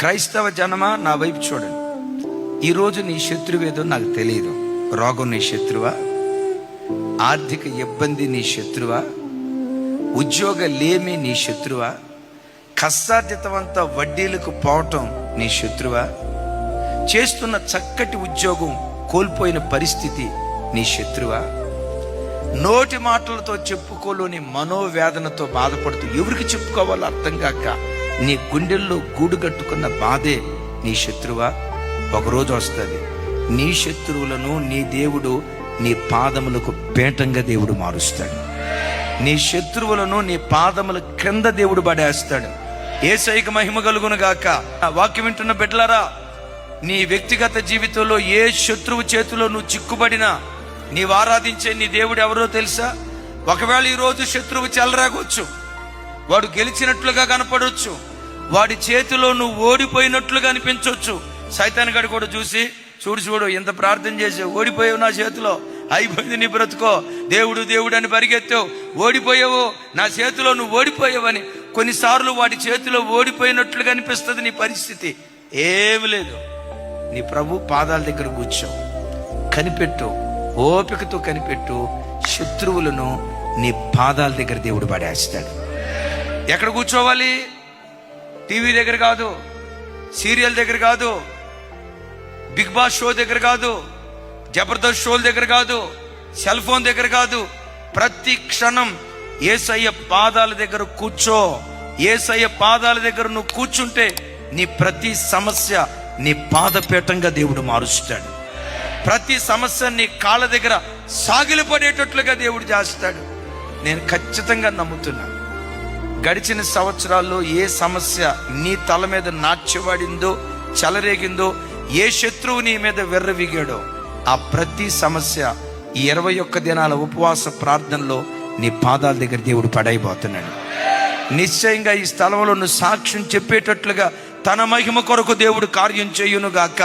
క్రైస్తవ జనమా? నా వైపు చూడండి. ఈరోజు నీ శత్రువేదో నాకు తెలియదు. రోగం నీ శత్రువా? ఆర్థిక ఇబ్బంది నీ శత్రువా? ఉద్యోగ లేమి నీ శత్రువా? కష్టార్జితమంతా వడ్డీలకు పోవటం నీ శత్రువా? చేస్తున్న చక్కటి ఉద్యోగం కోల్పోయిన పరిస్థితి నీ శత్రువా? నోటి మాటలతో చెప్పుకోలేని మనోవేదనతో బాధపడుతూ ఎవరికి చెప్పుకోవాలో అర్థం కాక నీ గుండెల్లో గూడు కట్టుకున్న బాధే నీ శత్రువా? ఒకరోజు వస్తుంది. నీ శత్రువులను నీ దేవుడు నీ పాదములకు పేటంగా దేవుడు మారుస్తాడు. నీ శత్రువులను నీ పాదముల క్రింద దేవుడు పడేస్తాడు. ఏసైక మహిమ కలుగును గాక. ఆ వాక్యం వింటున్న బిడ్డలారా నీ వ్యక్తిగత జీవితంలో ఏ శత్రువు చేతిలో నువ్వు చిక్కుబడినా నీవు ఆరాధించే నీ దేవుడు ఎవరో తెలుసా? ఒకవేళ ఈ రోజు శత్రువు చెలరాగొచ్చు వాడు గెలిచినట్లుగా కనపడవచ్చు వాడి చేతిలో నువ్వు ఓడిపోయినట్లుగా అనిపించవచ్చు సైతాన్ గడి కూడా చూసి చూడు చూడు ఇంత ప్రార్థన చేసి ఓడిపోయావు నా చేతిలో. అయిపోయింది నీ బ్రతుకో. దేవుడు దేవుడు అని పరిగెత్తావు. ఓడిపోయావు. నా చేతిలో నువ్వు ఓడిపోయావని. కొన్నిసార్లు వాడి చేతిలో ఓడిపోయినట్లుగా అనిపిస్తుంది నీ పరిస్థితి. ఏమి లేదు. నీ ప్రభు పాదాల దగ్గర కూర్చో. కనిపెట్టు. ఓపికతో కనిపెట్టు. శత్రువులను నీ పాదాల దగ్గర దేవుడు పడేస్తాడు. ఎక్కడ కూర్చోవాలి? టీవీ దగ్గర కాదు సీరియల్ దగ్గర కాదు బిగ్ బాస్ షో దగ్గర కాదు జబర్దస్త్ షోల దగ్గర కాదు సెల్ ఫోన్ దగ్గర కాదు ప్రతి క్షణం ఏసయ్య పాదాల దగ్గర కూర్చో. ఏసయ్య పాదాల దగ్గర నువ్వు కూర్చుంటే నీ ప్రతి సమస్య నీ పాదపీఠంగా దేవుడు మారుస్తాడు. ప్రతి సమస్య నీ కాళ్ళ దగ్గర సాగిలిపడేటట్లుగా దేవుడు చేస్తాడు. నేను ఖచ్చితంగా నమ్ముతున్నాను గడిచిన సంవత్సరాల్లో ఏ సమస్య నీ తల మీద నాట్యవాడిందో చెలరేగిందో ఏ శత్రువు నీ మీద వెర్రవిగాడో ఆ ప్రతి సమస్య ఈ ఇరవై ఒక్క దినాల ఉపవాస ప్రార్థనలో నీ పాదాల దగ్గర దేవుడు పడైపోతున్నాడు. నిశ్చయంగా ఈ స్థలంలో నువ్వు సాక్ష్యం చెప్పేటట్లుగా తన మహిమ కొరకు దేవుడు కార్యం చేయునుగాక.